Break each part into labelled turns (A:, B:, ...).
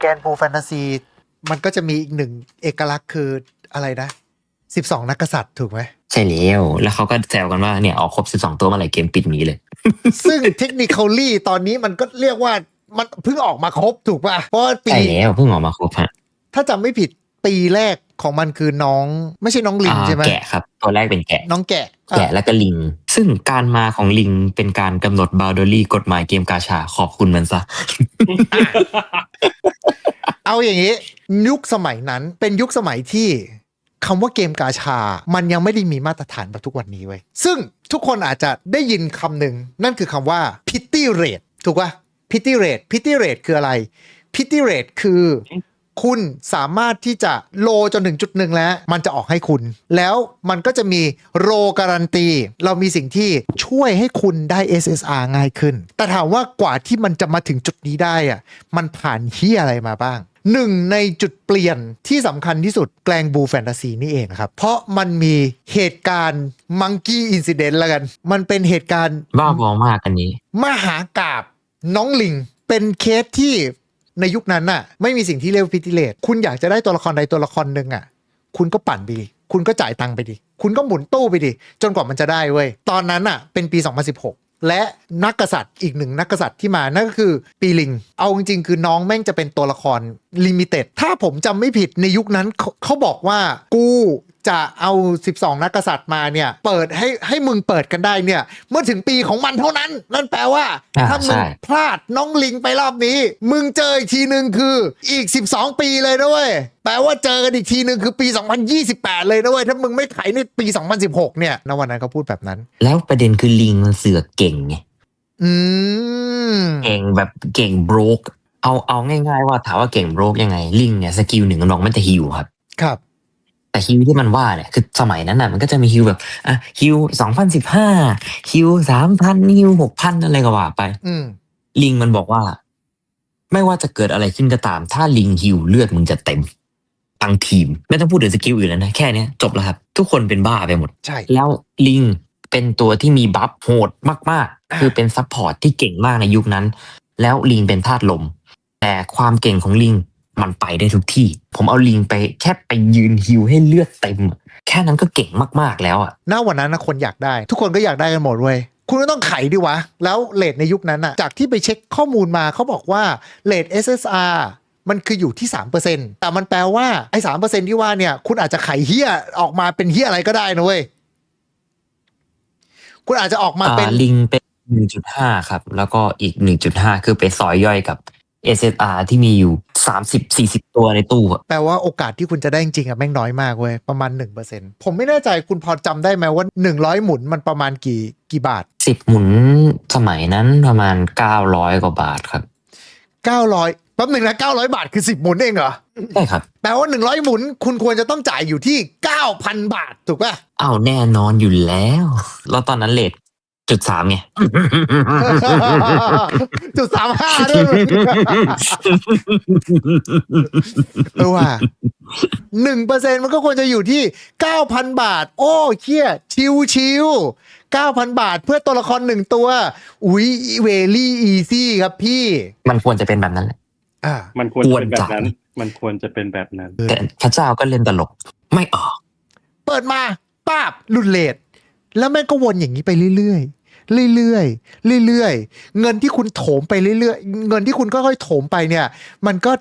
A: แกนบูแฟนตาซี มันก็จะมีอีกหนึ่งเอกลักษณ์คืออะไรนะสิบสองนักกษัตริย์ถูกไหม
B: ใช่แล้ว แล้วเขาก็แซวกันว่าเนี่ยออกครบ12ตัวเมื่อไหร่เกมปิดหนีเลย
A: ซึ่งเทคนิค a l ลี่ตอนนี้มันก็เรียกว่ามันเพิ่งออกมาครบถูกป่ะเพราะว่าปี
B: ใช่แล้วเพิ่งออกมาครบฮะ
A: ถ้าจำไม่ผิดปีแรกของมันคือน้อง ไม่ใช่น้องลิง
B: อ่า
A: ใช่ไหม
B: แกะครับ ตัวแรกเป็นแกะ
A: น้องแกะ
B: แกะ
A: อะ
B: แล้วก็ลิง ซึ่งการมาของลิงเป็นการกำหนดบาวดอรี่กฎหมายเกมกาชาขอบคุณมันซะ
A: เอาอย่างนี้ ยุคสมัยนั้นเป็นยุคสมัยที่คำว่าเกมกาชา มันยังไม่ได้มีมาตรฐานแบบทุกวันนี้เว้ย ซึ่งทุกคนอาจจะได้ยินคำหนึ่งนั่นคือคำว่า pity rate ถูกป่ะ pity rate pity rate คืออะไร pity rate คือ คุณสามารถที่จะโลจนถึงจุดหนึ่งแล้ว มันจะออกให้คุณ แล้วมันก็จะมีโรการันตี เรามีสิ่งที่ช่วยให้คุณได้ SSR ง่ายขึ้น แต่ถามว่ากว่าที่มันจะมาถึงจุดนี้ได้อะมันผ่านที่อะไรมาบ้างหนึ่งในจุดเปลี่ยนที่สำคัญที่สุดแกลงบูแฟนตาซีนี่เองครับ เพราะมันมีเหตุการณ์มังกี้อินซิเดนต์แล้วกัน มันเป็นเหตุการณ์
B: บ้าบอมากอันนี้
A: มหากาบน้องลิง เป็นเคสที่ ในยุคนั้นน่ะ ไม่มีสิ่งที่เรียกว่าพิติเลตคุณอยากจะได้ตัวละครใดตัวละครหนึ่งอะ คุณก็ปั่นไปดิคุณก็จ่ายตังค์ไปดิ คุณก็หมุนตู้ไปดิ จนกว่ามันจะได้เว้ย ตอนนั้นอะ เป็นปี 2016 และนักกษัตริย์อีกหนึ่งนักกษัตริย์ที่มานั่นก็คือปีลิง เอาจริงๆคือน้องแม่งจะเป็นตัวละครลิมิเต็ด ถ้าผมจำไม่ผิดในยุคนั้นเขาเขาบอกว่ากู จะเอา 12 นักกษัตริย์มาเนี่ย เปิดให้ให้มึงเปิดกันได้เนี่ย เมื่อถึงปีของมันเท่านั้น นั่นแปลว่า
B: อ่า
A: ถ้ามึง
B: ใช่
A: พลาดน้องลิงไปรอบนี้ มึงเจออีกทีหนึ่งคืออีก 12 ปีเลยนะเว้ยแปลว่าเจอกันอีกทีหนึ่งคือปี 2028 เลยนะเว้ยถ้ามึงไม่ไถในปี 2016 เนี่ยณวันนั้นเขาพูดแบบนั้น
B: แล้วประเด็นคือลิงมันเสือกเก่งไง
A: อืม
B: เก่งแบบเก่งโบรกเอาเอาง่าย ๆ ว่าถามว่าเก่งโบรกยังไงลิงเนี่ยสกิลหนึ่งน้องมันจะฮิวครับ
A: ครับ
B: แต่ฮิวที่มันว่าเนี่ยคือสมัยนั้นน่ะมันก็จะมีฮิวแบบอะฮิวสองพันสิบห้าฮิวสามพันฮิวหกพันอะไรก็ว่าไป
A: อืม
B: ลิงมันบอกว่า ไม่ว่าจะเกิดอะไรขึ้นก็ตาม ถ้าลิงฮิวเลือดมึงจะเต็มทั้งทีม ไม่ต้องพูดถึงสกิลอื่นแล้วนะ แค่เนี้ยจบแล้วครับ ทุกคนเป็นบ้าไปหมด
A: ใช่
B: แล้วลิงเป็นตัวที่มีบัฟโหดมาก
A: อ่า
B: ๆคือเป็นซัพพอร์ตที่เก่งมากในยุคนั้น แล้วลิงเป็นธาตุลม แต่ความเก่งของลิง มันไปได้ทุกที่ ผมเอาลิงไปแค่ไปยืนฮิวให้เลือดเต็ม แค่นั้นก็เก่งมากๆแล้วอะ
A: ณวันนั้นนะคนอยากได้ ทุกคนก็อยากได้กันหมดเว้ยคุณก็ต้องไขดิวะ แล้วเลทในยุคนั้นอะจากที่ไปเช็คข้อมูลมาเขาบอกว่าเลท SSR มันคืออยู่ที่ 3%แต่มันแปลว่า ไอ้สที่ว่าเนี่ย คุณอาจจะไขเฮียออกมาเป็นเฮียอะไรก็ได้นะเว้ย คุณอาจจะออกมาเป็น
B: อ่าลิงเป็นหนึ่งจุดห้าครับ แล้วก็อีกหนึ่งจุดห้าคือไปซอยย่อยกับ SSR ที่มีอยู่สามสิบสี่สิบตัวในตู้อะ
A: แปลว่าโอกาสที่คุณจะได้จริงๆอะแม่งน้อยมากเว้ย ประมาณ 1%ผมไม่แน่ใจคุณพอจำได้ไหมว่า 100 หมุนมันประมาณกี่กี่บาท
B: สิบหมุนสมัยนั้นประมาณเก้าร้อยกว่าบาทครับ
A: 900แป๊บหนึ่งนะ900 บาทคือ 10 หมุนเองเหรอ
B: ใช่ครับ
A: แปลว่า 100 หมุนคุณควรจะต้องจ่ายอยู่ที่ 9,000 บาท ถูกป่ะ
B: อ้าวแน่นอนอยู่แล้ว แล้วตอนนั้นเลท จุดสามไง
A: จุดสามห้าด้วยมึงเออว่ะหนึ่งเปอร์เซ็นมันก็ควรจะอยู่ที่เก้าพันบาท โอ้เชี่ยชิวชิวเก้าพันบาทเพื่อตัวละครหนึ่งตัว อุ๊ยเวลี่อีซี่ครับพี่
B: มันควรจะเป็นแบบนั้นแหละ
A: อ่า
C: มันควรจะเป็นแบบนั้น มันควรจะเป็นแบบนั้น
B: แต่พระเจ้าก็เล่นตลก ไม่ออก
A: เปิดมาป้าบหลุดเลทแล้วแม่งก็วนอย่างนี้ไปเรื่อยๆ เรื่อยๆเรื่อยๆ เงินที่คุณโถมไปเรื่อยๆ เงินที่คุณค่อยๆโถมไปเนี่ย มันก็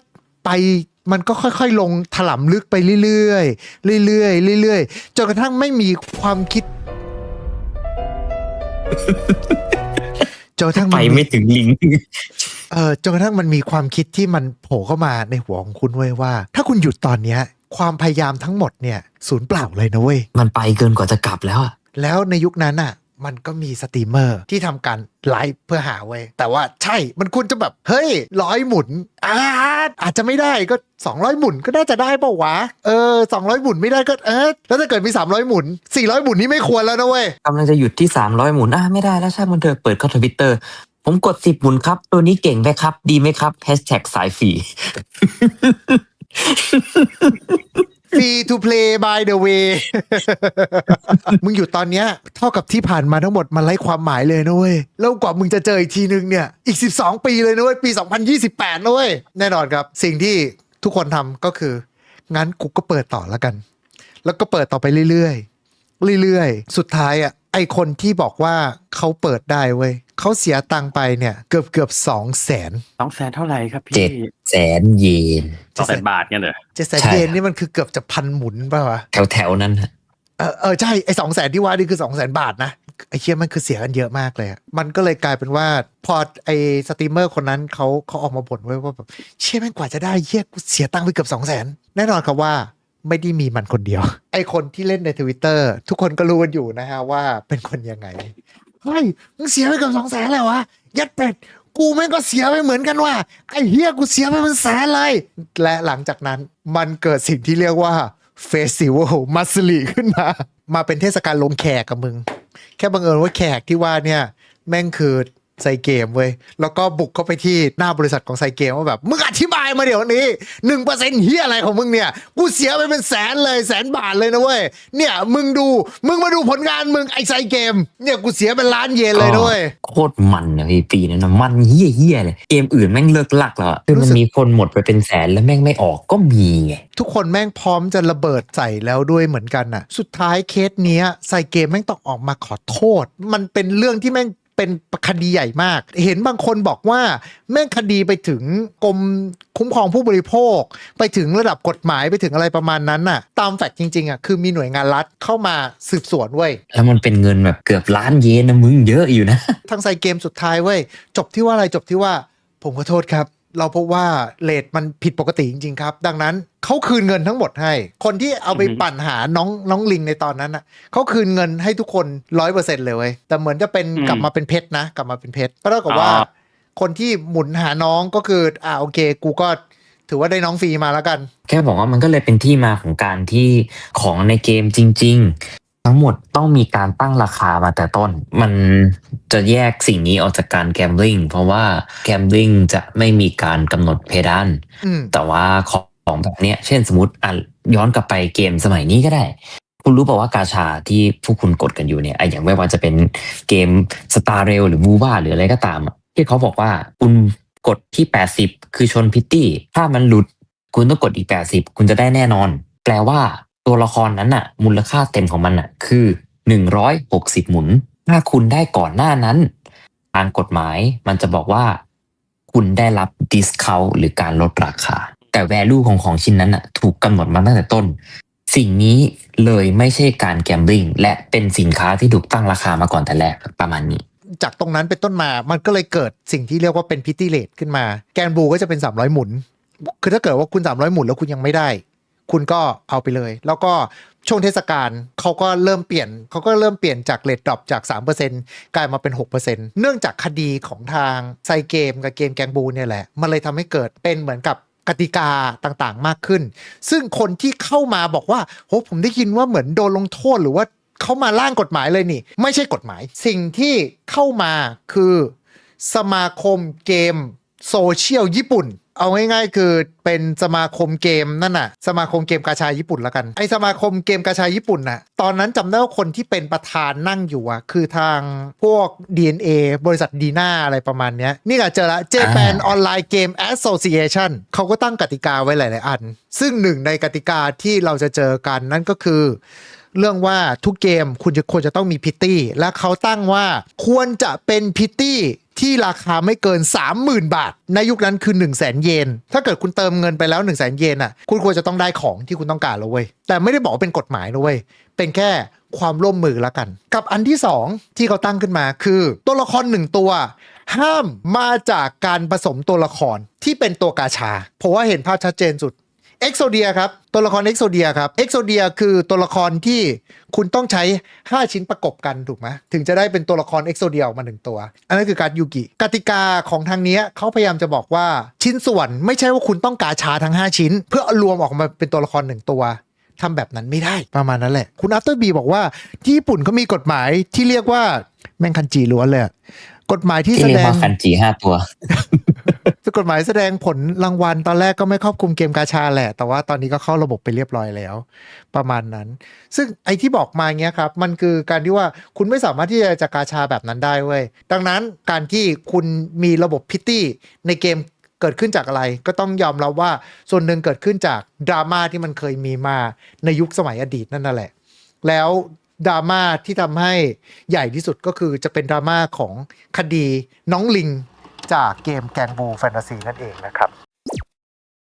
A: ไปมันก็ค่อยๆ ลงถล่ำลึกไปเรื่อยๆเรื่อยๆเรื่อยๆจนกระทั่งไม่มีความคิดจนกระทั่ง
B: ไป
A: มัน
B: ไม่ถึงลิง
A: เออจนกระทั่งมันมีความคิดที่มันโผล่เข้ามาในหัวของคุณเว้ยว่า ถ้าคุณหยุดตอนเนี้ย ความพยายามทั้งหมดเนี่ย ศูนย์เปล่าเลยนะเว้ย
B: มันไปเกินกว่าจะกลับแล้วอะ
A: แล้วในยุคนั้นอะ มันก็มีสตรีมเมอร์ที่ทำการไลฟ์เพื่อหาไว้ยแต่ว่าใช่มันควรจะแบบ เฮ้ยร้อยหมุนอาอาจจะไม่ได้ก็ 200 หมุนก็น่าจะได้เปล่าวะ เออ 200 หมุนไม่ได้ก็เออแล้วถ้าเกิดมี 300 หมุน 400 หมุนนี่ไม่ควรแล้วนะเว้ย
B: กำลังจะหยุดที่สามร้อยหมุนอะไม่ได้แล้วใช่มันเถอะเปิดเข้าทวิตเตอร์ผมกดสิบหมุนครับ ตัวนี้เก่งไหมครับ ดีไหมครับแฮชแท็กสายฝี
A: free to play by the way มึงอยู่ตอนเนี้ยเท่ากับที่ผ่านมาทั้งหมดมันไร้ความหมายเลยนะเว้ยแล้วกว่ามึงจะเจออีกทีนึงเนี่ยอีก 12 ปีเลยนะเว้ยปี 2028นะเว้ยแน่นอนครับ สิ่งที่ทุกคนทำก็คือ งั้นกูก็เปิดต่อแล้วกัน แล้วก็เปิดต่อไปเรื่อยๆเรื่อยๆ สุดท้ายอะ ไอคนที่บอกว่าเขาเปิดได้เว้ยเขาเสียตังค์ไปเนี่ย เกือบเกือบสองแสน
C: สองแสนเท่าไหร่ครับ
B: เจ็
C: พี่
B: ดแสนเยน
C: สองแสนบาทเนี่ยเหรอ
A: เจ็ดแสน
B: ใช่
A: เยนนี่มันคือเกือบจะพันหมุนป่าวะ
B: แถวแถวๆนั้นฮะ
A: เออเออใช่ไอ้สองแสนที่ว่านี่คือสองแสนบาทนะไอ้เชี่ยมันคือเสียกันเยอะมากเลยอะมันก็เลยกลายเป็นว่า พอไอ้สตรีมเมอร์คนนั้นเขาเขาออกมาบ่นไว้ว่าแบบเชี่ยแม่งกว่าจะได้เชี่ยกูเสียตังค์ไปเกือบสองแสนแน่นอนครับว่า ไม่ได้มีมันคนเดียว ไอ้คนที่เล่นในทวิตเตอร์ทุกคนก็รู้กันอยู่นะฮะว่าเป็นคนยังไง เฮ้ย มึงเสียไปเกือบสองแสนเลยวะ ยัดเป็ด กูแม่งก็เสียไปเหมือนกันว่าไอ้เฮียกูเสียไปเป็นแสนเลย และหลังจากนั้นมันเกิดสิ่งที่เรียกว่าเฟสติวัลมัสลีขึ้นมา มาเป็นเทศกาลลงแขกกับมึง แค่บังเอิญว่าแขกที่ว่าเนี่ย แม่งคือ ไซเกมเว้ยแล้วก็บุกเข้าไปที่หน้าบริษัทของไซเกมว่าแบบมึงอธิบายมาเดี๋ยวนี้หนึ่งเปอร์เซ็นต์เฮียอะไรของมึงเนี่ย กูเสียไปเป็นแสนเลยแสนบาทเลยนะเว้ยเนี่ยมึงดูมึงมาดูผลงานมึงไอไซเกม เนี่ยกูเสียเป็นล้านเยนเลยนะเว้ย
B: โคตรมันนะพี่ปีนั้นนะมันเฮี้ยเฮี้ยๆเลยเกมอื่นแม่งเลิกลักแล้วอะคือ
A: รู้
B: มัน
A: สึก
B: มีคนหมดไปเป็นแสนแล้วแม่งไม่ออกก็มีไง
A: ทุกคนแม่งพร้อมจะระเบิดใส่แล้วด้วยเหมือนกันน่ะ สุดท้ายเคสเนี้ยไซเกมแม่งต้องออกมาขอโทษ มันเป็นเรื่องที่แม่ง เป็นคดีใหญ่มาก เห็นบางคนบอกว่าแม่งคดีไปถึงกรมคุ้มครองผู้บริโภค ไปถึงระดับกฎหมายไปถึงอะไรประมาณนั้นน่ะ ตามแฟกต์จริงๆอะคือมีหน่วยงานรัฐเข้ามาสืบสวนเว้ย
B: แล้วมันเป็นเงินแบบเกือบล้านเยนนะมึงเยอะอยู่นะ
A: ทางไซเกมสุดท้ายเว้ยจบที่ว่าอะไรจบที่ว่าผมขอโทษครับ เราพบว่าเลทมันผิดปกติจริง ๆ ครับ ดังนั้นเขาคืนเงินทั้งหมดให้ คนที่เอาไป
C: อือฮึ
A: ปั่นหาน้องน้องลิงในตอนนั้นน่ะเขาคืนเงินให้ทุกคนร้อยเปอร์เซ็นต์เลยเว้ยแต่เหมือนจะเป็นกลับมาเป็นเพชรนะ กลับมาเป็นเพชรก็เท่ากับว่า คนที่หมุนหาน้องก็คืออ่าโอเค กูก็ถือว่าได้น้องฟรีมาแล้วกัน
B: แค่บอกว่ามันก็เลยเป็นที่มาของการที่ของในเกมจริง ๆ ทั้งหมดต้องมีการตั้งราคามาแต่ต้น มันจะแยกสิ่งนี้ออกจากการแกม b ลิงเพราะว่าแกม b ลิงจะไม่มีการกำหนดเพดาน
A: อืม
B: แต่ว่าของแบบเนี้ยเช่นสมมติอะย้อนกลับไปเกมสมัยนี้ก็ได้ คุณรู้เปล่าว่ากาชาที่พวกคุณกดกันอยู่เนี่ยอะอย่างไม่ว่าจะเป็นเกมสตาร์เรลหรือวูบ้าหรืออะไรก็ตามอะที่เขาบอกว่าคุณกดที่ 80 คือชนพิตตี้ ถ้ามันหลุดคุณต้องกดอีก 80 คุณจะได้แน่นอน แปลว่า ตัวละครนั้นน่ะมูลค่าเต็มของมันน่ะคือ 160 หมุน ถ้าคุณได้ก่อนหน้านั้น ทางกฎหมายมันจะบอกว่า คุณได้รับ discount หรือการลดราคา แต่ value ของของชิ้นนั้นน่ะถูกกำหนดมาตั้งแต่ต้น สิ่งนี้เลยไม่ใช่การ gambling และเป็นสินค้าที่ถูกตั้งราคามาก่อนแต่แรกประมาณนี้
A: จากตรงนั้นเป็นต้นมา มันก็เลยเกิดสิ่งที่เรียกว่าเป็นพิตตี้เลทขึ้นมา แกนบูก็จะเป็น 300 หมุน คือถ้าเกิดว่าคุณ 300 หมุนแล้วคุณยังไม่ได้ คุณก็เอาไปเลย แล้วก็ช่วงเทศกาลเขาก็เริ่มเปลี่ยนเขาก็เริ่มเปลี่ยนจากเลทดรอปจาก 3%กลายมาเป็น 6%เนื่องจากคดีของทางไซเกมกับเกมแกงบูเนี่ยแหละ มันเลยทำให้เกิดเป็นเหมือนกับกติกาต่างๆ มากขึ้น ซึ่งคนที่เข้ามาบอกว่าโหผมได้ยินว่าเหมือนโดนลงโทษหรือว่าเขามาร่างกฎหมายเลยนี่ ไม่ใช่กฎหมาย สิ่งที่เข้ามาคือสมาคมเกมโซเชียลญี่ปุ่น เอาง่ายๆ คือเป็นสมาคมเกมนั่นน่ะ สมาคมเกมกาชาญี่ปุ่นละกัน ไอสมาคมเกมกาชาญี่ปุ่นน่ะ ตอนนั้นจำได้ว่าคนที่เป็นประธานนั่งอยู่อะคือทางพวก DNA บริษัทดีน่าอะไรประมาณเนี้ย นี่ก็เจอละ Japan Online Game Association เขาก็ตั้งกติกาไว้หลาย ๆ อัน ซึ่งหนึ่งในกติกาที่เราจะเจอกันนั่นก็คือเรื่องว่าทุกเกมคุณจะควรจะต้องมีพิตตี้ และเขาตั้งว่าควรจะเป็นพิตตี้ ที่ราคาไม่เกิน 30,000 บาท ในยุคนั้นคือ 1 0 0 0 0แสนเยน ถ้าเกิดคุณเติมเงินไปแล้ว 1 0 0 0 0แสนเยนอะคุณควรจะต้องได้ของที่คุณต้องการแล้วเว้ยแต่ไม่ได้บอกเป็นกฎหมายนะเว้ยเป็นแค่ความร่วมมือแล้วกัน กับอันที่ 2 ที่เขาตั้งขึ้นมาคือตัวละครหนึ่งตัว ห้ามมาจากการผสมตัวละครที่เป็นตัวกาชา เพราะว่าเห็นภาพชัดเจนสุด เอ็กโซเดียครับตัวละครเอ็กโซเดียครับเอ็กโซเดียคือตัวละครที่คุณต้องใช้ 5 ชิ้นประกบกันถูกไหมถึงจะได้เป็นตัวละครเอ็กโซเดียออกมาหนึ่งตัว อันนั้นคือการยูกิกติกาของทางนี้เขาพยายามจะบอกว่าชิ้นส่วนไม่ใช่ว่าคุณต้องกาชาทั้ง 5 ชิ้น เพื่อรวมออกมาเป็นตัวละครหนึ่งตัวทำแบบนั้นไม่ได้ประมาณนั้นแหละ คุณอัฟเตอร์บีบอกว่าที่ญี่ปุ่นเขามีกฎหมายที่เรียกว่าแมงคันจีล้วนเลยกฎหมายที่แสดง
B: คันจีห้าตัว
A: กฎหมายแสดงผลรางวัลตอนแรกก็ไม่ครอบคลุมเกมกาชาแหละ แต่ว่าตอนนี้ก็เข้าระบบไปเรียบร้อยแล้ว ประมาณนั้น ซึ่งไอ้ที่บอกมาเงี้ยครับ มันคือการที่ว่าคุณไม่สามารถที่จะจะกาชาแบบนั้นได้เว้ย ดังนั้นการที่คุณมีระบบพิตตี้ในเกมเกิดขึ้นจากอะไรก็ต้องยอมรับว่าส่วนหนึ่งเกิดขึ้นจากดราม่าที่มันเคยมีมาในยุคสมัยอดีตนั่นแหละ แล้วดราม่าที่ทำให้ใหญ่ที่สุดก็คือจะเป็นดราม่าของคดีน้องลิง จากเกมแกงบูแฟนตาซีนั่นเองนะครับ